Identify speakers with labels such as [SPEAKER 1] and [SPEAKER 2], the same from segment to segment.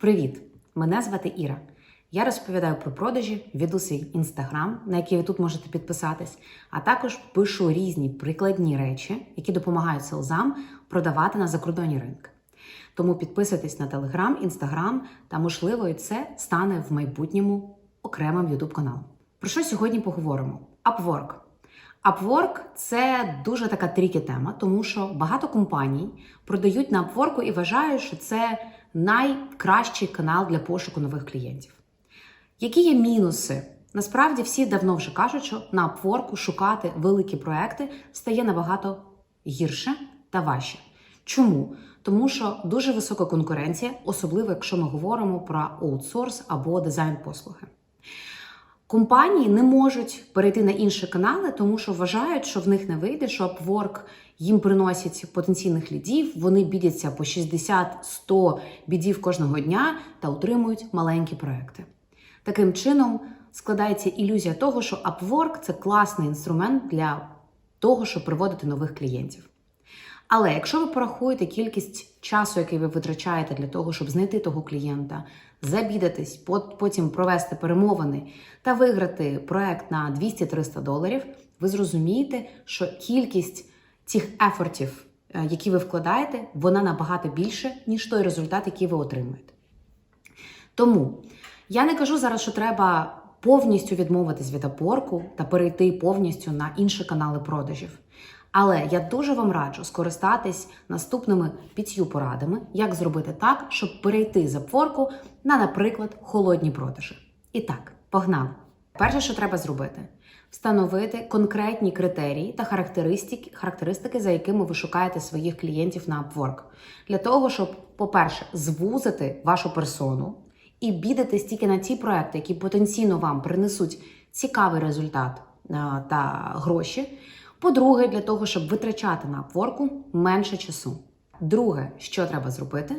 [SPEAKER 1] Привіт! Мене звати Іра. Я розповідаю про продажі, веду свій інстаграм, на який ви тут можете підписатись, а також пишу різні прикладні речі, які допомагають селзам продавати на закордонні ринки. Тому підписуйтесь на телеграм, інстаграм та, можливо, і це стане в майбутньому окремим youtube каналом. Про що сьогодні поговоримо? Upwork. Upwork – це дуже така трікі тема, тому що багато компаній продають на Upwork і вважають, що це найкращий канал для пошуку нових клієнтів. Які є мінуси? Насправді всі давно вже кажуть, що на Upwork шукати великі проекти стає набагато гірше та важче. Чому? Тому що дуже висока конкуренція, особливо якщо ми говоримо про аутсорс або дизайн послуги. Компанії не можуть перейти на інші канали, тому що вважають, що в них не вийде, що Upwork їм приносять потенційних лідів, вони бідяться по 60-100 бідів кожного дня та отримують маленькі проекти. Таким чином складається ілюзія того, що Upwork – це класний інструмент для того, щоб приводити нових клієнтів. Але якщо ви порахуєте кількість часу, який ви витрачаєте для того, щоб знайти того клієнта, забідатись, потім провести перемовини та виграти проект на 200-300 доларів, ви зрозумієте, що кількість цих ефортів, е, які ви вкладаєте, вона набагато більше, ніж той результат, який ви отримуєте. Тому я не кажу зараз, що треба повністю відмовитись від опорку та перейти повністю на інші канали продажів. Але я дуже вам раджу скористатись наступними п'ятью порадами, як зробити так, щоб перейти з апворку на, наприклад, холодні продажі. І так, погнали! Перше, що треба зробити, встановити конкретні критерії та характеристики, характеристики, за якими ви шукаєте своїх клієнтів на Upwork. Для того, щоб, по-перше, звузити вашу персону і бідатись тільки на ті проекти, які потенційно вам принесуть цікавий результат та гроші. По-друге, для того, щоб витрачати на Upwork менше часу. Друге, що треба зробити,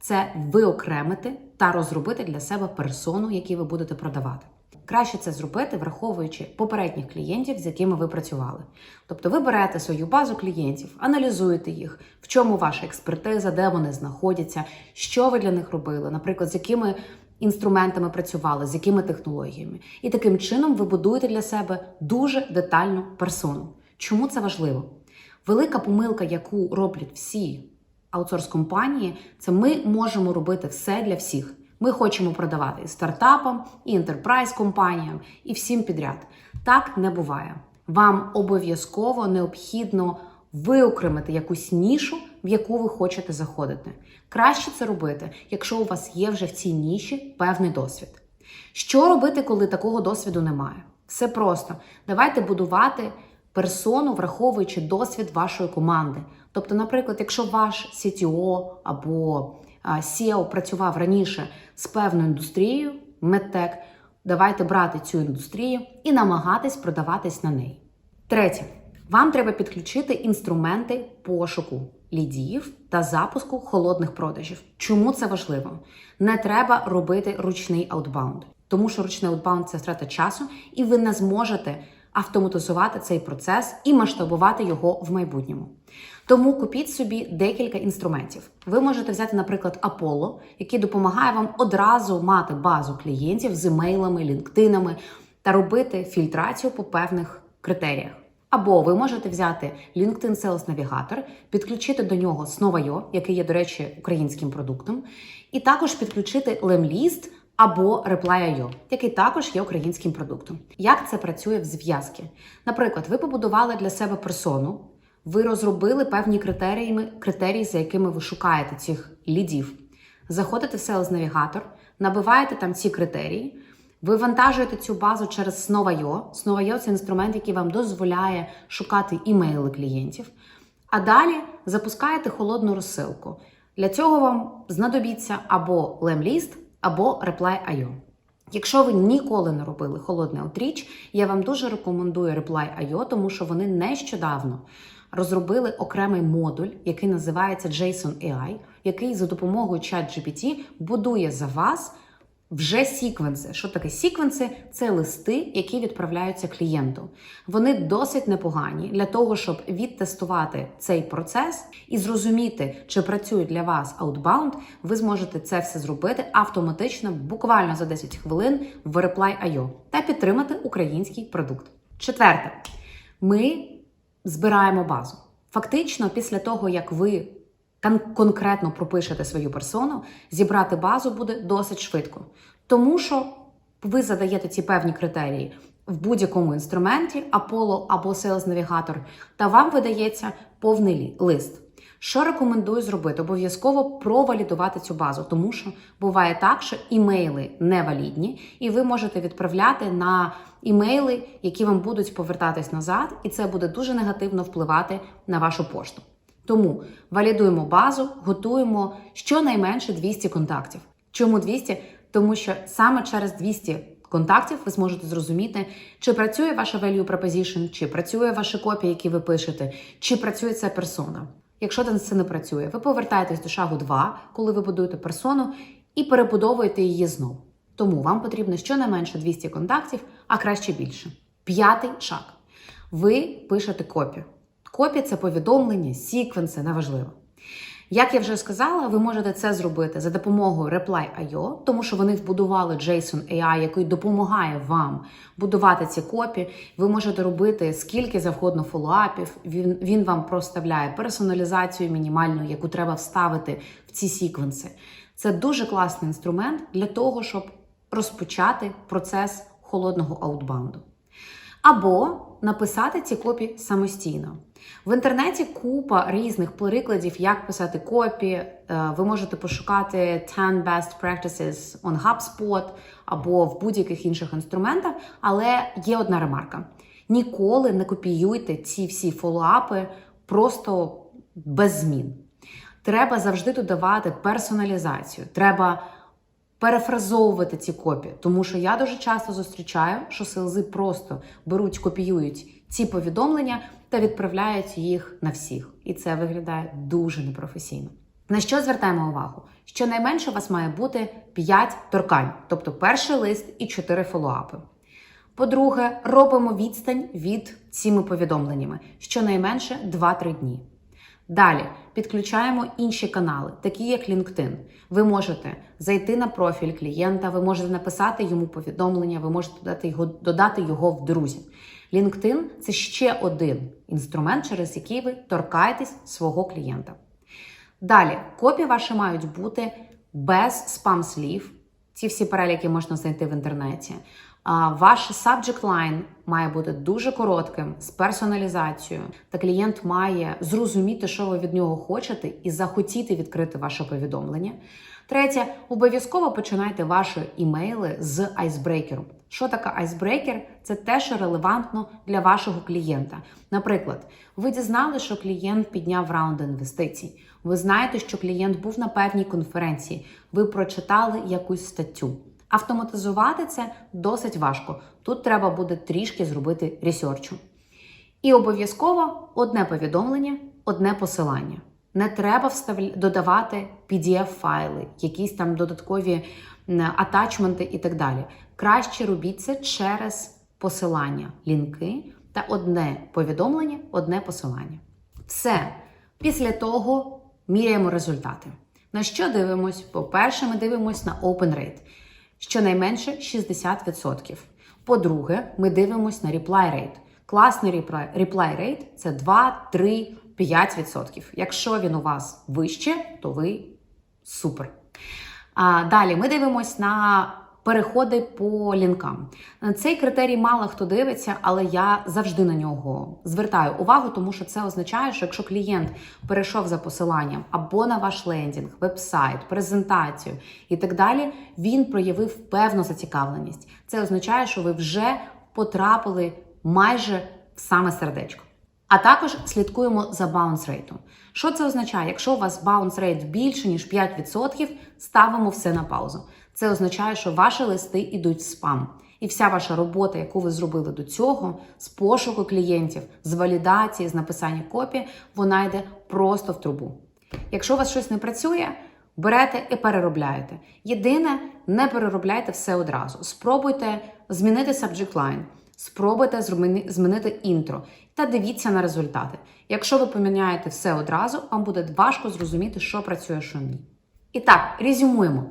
[SPEAKER 1] це виокремити та розробити для себе персону, які ви будете продавати. Краще це зробити, враховуючи попередніх клієнтів, з якими ви працювали. Тобто ви берете свою базу клієнтів, аналізуєте їх, в чому ваша експертиза, де вони знаходяться, що ви для них робили, наприклад, з якими інструментами працювали, з якими технологіями. І таким чином ви будуєте для себе дуже детальну персону. Чому це важливо? Велика помилка, яку роблять всі аутсорс-компанії, це ми можемо робити все для всіх. Ми хочемо продавати і стартапам, і ентерпрайз-компаніям, і всім підряд. Так не буває. Вам обов'язково необхідно виокремити якусь нішу, в яку ви хочете заходити. Краще це робити, якщо у вас є вже в цій ніші певний досвід. Що робити, коли такого досвіду немає? Все просто. Давайте будувати персону, враховуючи досвід вашої команди. Тобто, наприклад, якщо ваш CTO або SEO працював раніше з певною індустрією, медтек, давайте брати цю індустрію і намагатись продаватись на неї. Третє, вам треба підключити інструменти пошуку лідів та запуску холодних продажів. Чому це важливо? Не треба робити ручний аутбаунд, тому що ручний аутбаунд це втрата часу, і ви не зможете автоматизувати цей процес і масштабувати його в майбутньому. Тому купіть собі декілька інструментів. Ви можете взяти, наприклад, Apollo, який допомагає вам одразу мати базу клієнтів з емейлами, лінктинами та робити фільтрацію по певних критеріях. Або ви можете взяти LinkedIn Sales Navigator, підключити до нього Snova.io, який є, до речі, українським продуктом, і також підключити Lemlist або Reply.io, який також є українським продуктом. Як це працює в зв'язки? Наприклад, ви побудували для себе персону, ви розробили певні критерії, критерії, за якими ви шукаєте цих лідів. Заходите в Sales Navigator, набиваєте там ці критерії. Ви вантажуєте цю базу через Snova.io. Snova.io – це інструмент, який вам дозволяє шукати імейли клієнтів. А далі запускаєте холодну розсилку. Для цього вам знадобиться або Lemlist, або Reply.io. Якщо ви ніколи не робили холодне отріч, я вам дуже рекомендую Reply.io, тому що вони нещодавно розробили окремий модуль, який називається JSON AI, який за допомогою ChatGPT будує за вас вже сіквенси. Що таке сіквенси? Це листи, які відправляються клієнту. Вони досить непогані для того, щоб відтестувати цей процес і зрозуміти, чи працює для вас Outbound, Ви зможете це все зробити автоматично, буквально за 10 хвилин в Reply.io та підтримати український продукт. Четверте, ми збираємо базу. Фактично, після того, як ви конкретно пропишете свою персону, зібрати базу буде досить швидко. Тому що ви задаєте ці певні критерії в будь-якому інструменті, Apollo або Sales Navigator, та вам видається повний лист. Що рекомендую зробити? Обов'язково провалідувати цю базу, тому що буває так, що імейли невалідні, і ви можете відправляти на імейли, які вам будуть повертатись назад, і це буде дуже негативно впливати на вашу пошту. Тому валідуємо базу, готуємо щонайменше 200 контактів. Чому 200? Тому що саме через 200 контактів ви зможете зрозуміти, чи працює ваша value proposition, чи працює ваші копії, які ви пишете, чи працює ця персона. Якщо це не працює, ви повертаєтесь до шагу 2, коли ви будуєте персону, і перебудовуєте її знову. Тому вам потрібно щонайменше 200 контактів, а краще більше. П'ятий шаг. Ви пишете копію. Копія це повідомлення, сіквенси, неважливо. Як я вже сказала, ви можете це зробити за допомогою Reply.io, тому що вони вбудували JSON AI, який допомагає вам будувати ці копії. Ви можете робити скільки завгодно фоллоуапів. Він, він вам проставляє персоналізацію мінімальну, яку треба вставити в ці сіквенси. Це дуже класний інструмент для того, щоб розпочати процес холодного аутбаунду. Або написати ці копії самостійно. В інтернеті купа різних прикладів, як писати копі. Е, Ви можете пошукати 10 best practices on HubSpot або в будь-яких інших інструментах, але є одна ремарка: ніколи не копіюйте ці всі фоллоуапи просто без змін. Треба завжди додавати персоналізацію. Треба перефразовувати ці копії, тому що я дуже часто зустрічаю, що селзи просто беруть, копіюють ці повідомлення та відправляють їх на всіх. І це виглядає дуже непрофесійно. На що звертаємо увагу? Щонайменше у вас має бути 5 торкань, тобто перший лист і 4 фоллоуапи. По-друге, робимо відстань від цими повідомленнями щонайменше 2-3 дні. Далі підключаємо інші канали, такі як LinkedIn. Ви можете зайти на профіль клієнта, ви можете написати йому повідомлення, ви можете додати його, додати його в друзі. LinkedIn – це ще один інструмент, через який ви торкаєтесь свого клієнта. Далі, копії ваші мають бути без спам-слів. Ці всі переліки можна знайти в інтернеті. Ваш subject line має бути дуже коротким, з персоналізацією, та клієнт має зрозуміти, що ви від нього хочете, і захотіти відкрити ваше повідомлення. Третє, обов'язково починайте ваші імейли з айсбрейкеру. Що таке айсбрейкер? Це те, що релевантно для вашого клієнта. Наприклад, ви дізнали, що клієнт підняв раунд інвестицій. Ви знаєте, що клієнт був на певній конференції. Ви прочитали якусь статтю. Автоматизувати це досить важко. Тут треба буде трішки зробити ресерчу. І обов'язково одне повідомлення, одне посилання. Не треба вставля... додавати PDF-файли, якісь там додаткові атачменти і так далі. Краще робіть це через посилання, лінки та одне повідомлення, одне посилання. Все. Після того міряємо результати. На що дивимось? По-перше, ми дивимось на open rate, щонайменше 60%. По-друге, ми дивимося на reply rate. Класний reply, rate – це 2, 3, 5%. Якщо він у вас вище, то ви супер. А, далі ми дивимось на переходи по лінкам. Цей критерій мало хто дивиться, але я завжди на нього звертаю увагу, тому що це означає, що якщо клієнт перейшов за посиланням або на ваш лендінг, веб-сайт, презентацію і так далі, він проявив певну зацікавленість. Це означає, що ви вже потрапили майже в саме сердечко. А також слідкуємо за bounce рейтом. Що це означає? Якщо у вас bounce рейт більше ніж 5%, ставимо все на паузу. Це означає, що ваші листи йдуть в спам. І вся ваша робота, яку ви зробили до цього, з пошуку клієнтів, з валідації, з написання копії, вона йде просто в трубу. Якщо у вас щось не працює, берете і переробляєте. Єдине, не переробляйте все одразу. Спробуйте змінити subject line, спробуйте змінити інтро та дивіться на результати. Якщо ви поміняєте все одразу, вам буде важко зрозуміти, що працює, що ні. І так, резюмуємо.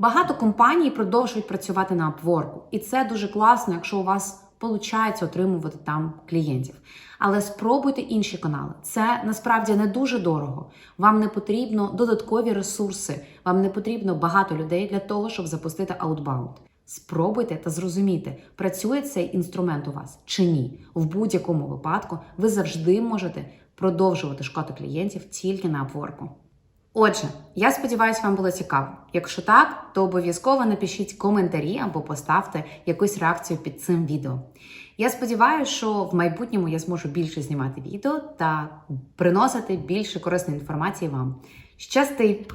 [SPEAKER 1] Багато компаній продовжують працювати на Upwork, і це дуже класно, якщо у вас виходить отримувати там клієнтів. Але спробуйте інші канали. Це насправді не дуже дорого. Вам не потрібно додаткові ресурси, вам не потрібно багато людей для того, щоб запустити Outbound. Спробуйте та зрозумійте, працює цей інструмент у вас чи ні. В будь-якому випадку ви завжди можете продовжувати шукати клієнтів тільки на Upwork. Отже, я сподіваюся, вам було цікаво. Якщо так, то обов'язково напишіть коментарі або поставте якусь реакцію під цим відео. Я сподіваюся, що в майбутньому я зможу більше знімати відео та приносити більше корисної інформації вам. Щасти!